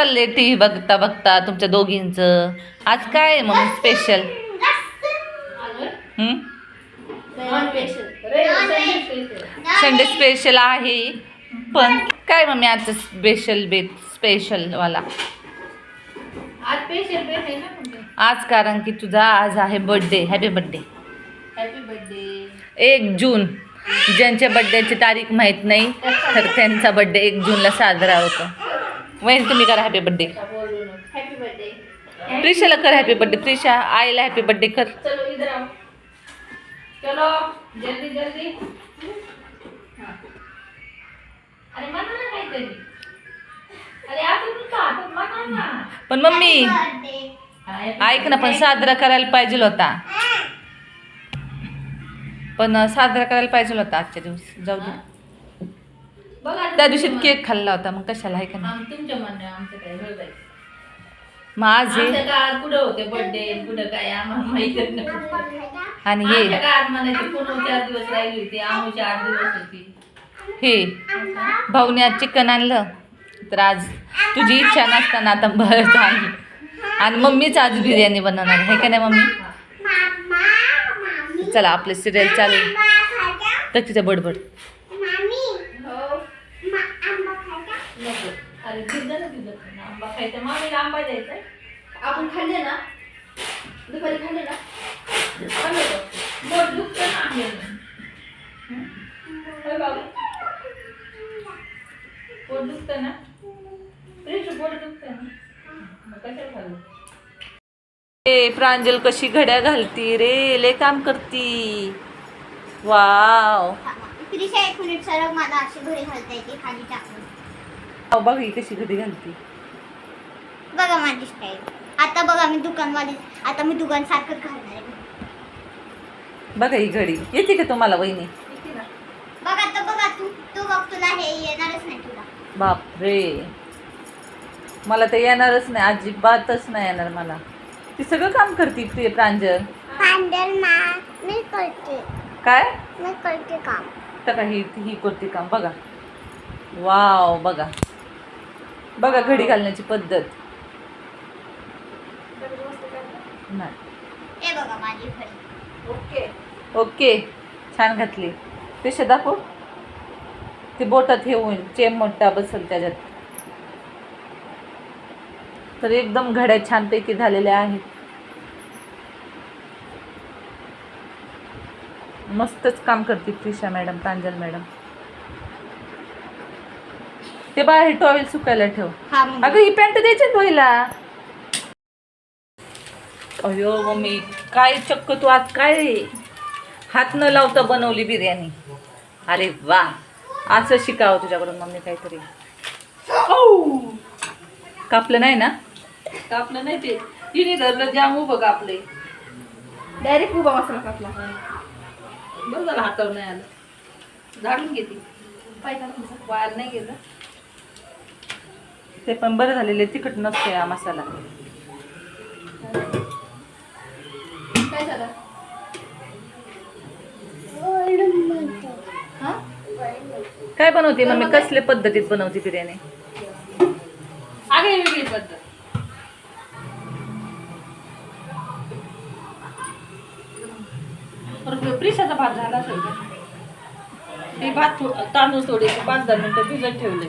चाललंय T V बघता बघता तुमच्या दोघींचं. आज काय आहे मग स्पेशल संडे स्पेशल आहे. पण काय मम्मी आजचं स्पेशल बेत स्पेशल वाला? आज आज कारण की तुझा आज आहे birthday happy birthday happy birthday एक जून. ज्यांच्या बड्डेची तारीख माहीत नाही तर त्यांचा बड्डे एक जूनला साजरा होतो. वैन तुम्ही करा हॅपी बर्थडे बोलून हॅपी बर्थडे प्रिशाला कर हॅपी बर्थडे प्रिशा आईला हॅपी बर्थडे कर. चलो इधर आओ. चलो जल्दी जल्दी. हाँ. पण मम्मी ऐक ना पण. साजरा करायला पाहिजे होता. पण साजरा करायला पाहिजे होता आजच्या दिवस. जाऊ दे. त्या दिवशी केक खाल्ला होता मग कशाला आहे का. नाही? तुमच्या म्हणणं आमचं काय बाई मग आज हे काळात कुठं होते बर्थडे कुठं काय आम्हाला माहितच नाही. आणि आमच्या हे काळात म्हणायचे पूर्ण चार दिवस राहिली होती आठ दिवस होती. हे भाऊने आज चिकन आणलं. तर आज तुझी इच्छा नसताना आता बरं झाली. आणि मम्मीच आज बिर्याणी बनवणार आहे का नाही मम्मी? चला आपले सिरियल चालू. तर तिचं बडबड हो नको अरे दिलं ना दिलं ना आंबा खायचा मामीला आंबा द्यायचा आपण खाल्ले ना? दुपारी खाल्ले ना? खाल्ले? पोट दुखतं ना. हं? बाबा. पोट दुखतं ना? प्रेशर पोट दुखतं ना? कशाला खाल्लं? ए प्रांजल कशी घड्या घालती रे लय काम करती. वाव. त्रिशा एक मिनिट मला अशी घडी घालता येते खाली टाकून. वाव, बघ ही कशी घडी घालती. बघा माझी स्टाईल आता बघा मी दुकानवाली आता मी दुकान सारखंच घालणार आहे. बघा ही घडी. येते का तुम्हाला वहिनी? बघ आता बघा तू तू बघ तुला हे येणारच नाही तुला. बाप रे मला तर येणारच नाही अजिबातच नाही येणार मला. ती सगळं काम करते प्रिय प्रांजल. पांढर मा मी करते. काय? मी करते काम. तर का ही ही करते काम. बघा. वाव बघा. बघा घडी घालण्याची पद्धत. नाही. हे बघा माझी ओके. ओके. छान घातली. पेशा दाखव. ते बोटात हे होईल चेम मोठा बसल त्याच्यात. तर एकदम घड्या छानपैकी झालेल्या आहेत. मस्तच काम करते त्रिशा मॅडम प्रांजल मॅडम. ते बाहेर टॉवेल सुकायला ठेव. हा मग अगं ही पॅन्ट द्यायची ना धुवायला? अयो मम्मी काय चक्क तू आज काय हात न लावता बनवली बिर्याणी. अरे वा. असं शिकावं तुझ्याकडून मम्मी काहीतरी. कापलं नाही ना? कापलं नाही ते. तिने धरलं जाम उभं कापले डायरेक्ट उभा मसाला कापला. बरं झालं हातावर नाही आलं. झाडून घेते. वायर नाही गेलं. ते पण बरं झालेले तिखट नसते हा मसाला. काय झालं? हा? काय बनवते मम्मी? कसल्या पद्धतीत बनवते बिर्याणी? आगे वेगळी पद्धत. प्रिशाचा भात झाला असेल? ते भात तांदूळ थोडे पाच दहा मिनिटं भिजत ठेवले.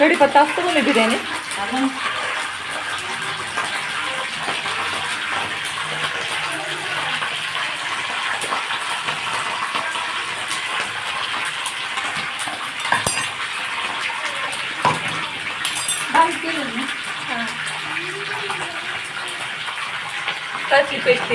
कढीपत्ता असतो मम्मी बिर्याणी आणि बारीक केलं ना हां. कसली पेस्ट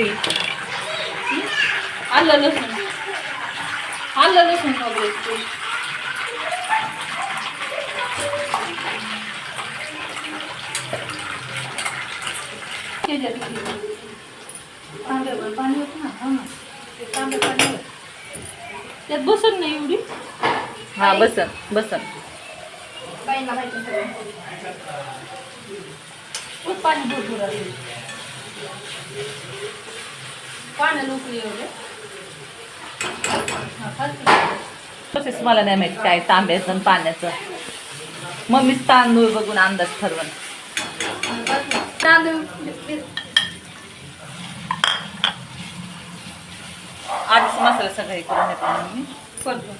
पाणी होतं ना हो ना ते तांब्या पाणी होतं. त्यात बसत नाही एवढी? हा बसन बसन. माहिती सगळं. पाणी भरपूर आले पाण्याला उकळी एवढे. खालचं. प्रोसेस मला नाही माहिती काय तांब्याचं पाण्याचं. मम्मीच तांदूळ बघून अंदाज ठरवण तांदूळ आधीच मसाला सगळा हे करून येतो करतो.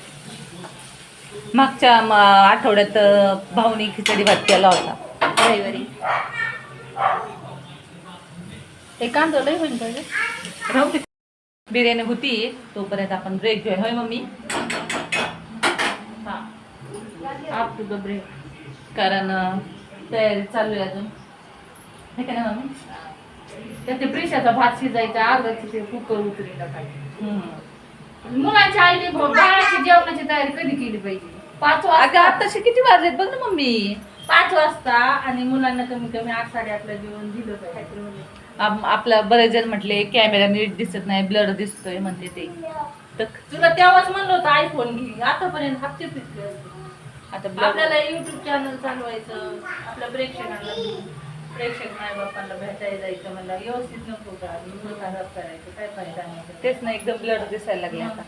मागच्या म, आठवड्यात अं, भाऊनी खिचडी भात केला होता. रविवारी. ते कांदा लय होईल राहू दे. बिर्याणी होती. तोपर्यंत आपण ब्रेक घेऊया. होय मम्मी? हा. आप टू द ब्रेक कारण अं, तयारी चालू आहे अजून. हे का ना मम्मी? त्यात ते प्रेशाचा भात शिजायचा अर्धाची ते कुकर उतरीला पाहिजे. हम्म. मुलांच्या आईने बाळाची जेवणाची तयारी कधी केली पाहिजे? पाच अगं वाजता आताशी किती वाजलेत? बघ ना मम्मी. पाच वाजता आणि मुलांना कमी कमी आठ साडेआठला जेवण दिलं पाहिजे. आप- आपला बरेच जण म्हटले कॅमेरा नीट दिसत नाही ब्लर दिसतोय म्हणते ते. तर तुला तेव्हाच म्हणलं होतं आयफोन घे. आतापर्यंत हप्ते फिरले. आता आपल्याला युट्यूब चॅनल चालवायचं आपल्या प्रेक्षकांना प्रेक्षक माय बापांना भेटायला जायचं म्हणलं व्यवस्थित नको का? खराब करायचं काय फायदा नाही तेच ना एकदम ब्लर दिसायला लागले आता.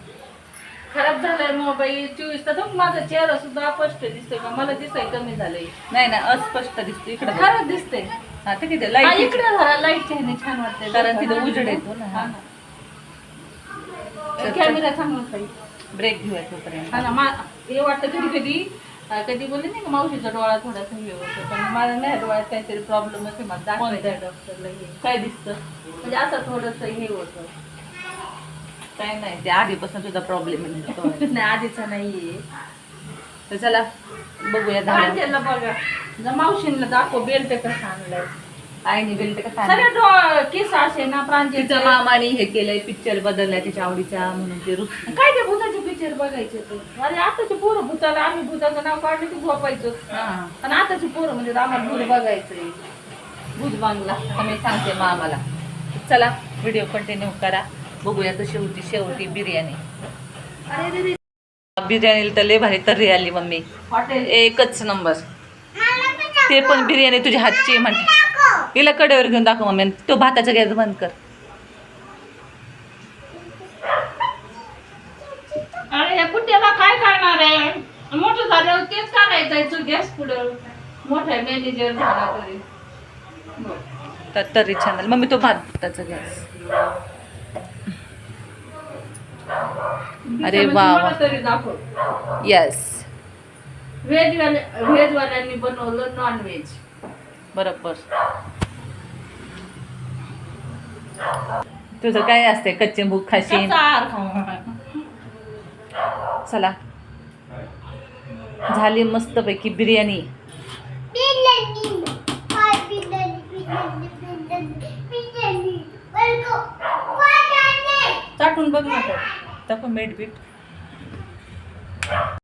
खराब झालाय मोबाईल चोवीस बघ, माझा चेहरा सुद्धा अस्पष्ट दिसतोय का? मला दिसाय कमी झालंय. नाही ना अस्पष्ट दिसतो इकडे. खरंच दिसतंय. हा ते किती हा, लाइट इकडे जरा लाइट छान वाटतंय. कारण तिथं उजेड येतो ना. हा ना. कॅमेरा चांगला पाहिजे. ब्रेक घेऊया तोपर्यंत. हा ना मा हे वाटतं कधी कधी कधी बोलले नाही का मावशीचा डोळा थोडासा हे होतो पण माझ्या नाही डोळ्यात काहीतरी प्रॉब्लेम असेल मला दाखवायचं. डॉक्टरला हे? काय दिसतं? म्हणजे असं थोडंसं हे होतं. काय नाही ते आधीपासून तुझा प्रॉब्लेम नाही आधीचा नाहीये. तर चला बघूया प्रांजलला बघा. जा मावशींना दाखव बेल्ट कसं आणलाय. आईने बेल्ट केस असे ना प्रांजल तिच्या मामाने हे केलंय पिक्चर बदललाय तिच्या आवडीचा म्हणून ते काय ते पिक्चर बघायचे ते अरे आताचे पोरं भूताला आम्ही भूताचं नाव काढलं की झोपायचो. हा. आणि आताची पोरं म्हणजे आम्हाला भूत बघायचंय. भूत बांगला. मी सांगते मामाला. चला व्हिडिओ कंटिन्यू करा. बघूया तर शेवटी शेवटी बिर्याणी. अरे बिर्याणीला तर लय भारी तर्री आली मम्मी. हॉटेल. एकच नंबर. ते पण बिर्याणी तुझ्या हातची म्हणते हिला कडेवर घेऊन दाखव मम्मी. तो भाताचा गॅस बंद कर. या कुट्याला काय करणार आहे? मोठं झाल्यावर तेच काढायचं आहे गॅस पुढं. मोठा मॅनेजर झाला तरी. तर छान झाली मम्मी तो भाताचा गॅस. अरे वा तरी दाखव. येस व्हेज व्हेजवाल्यांनी बनवलं नॉन व्हेज बरोबर. तुझं काय असते कच्चे खाशीन? कसा आहार खाऊ चला. झाली मस्तपैकी बिर्याणी. चाटून बघ ना मीठ बीठ.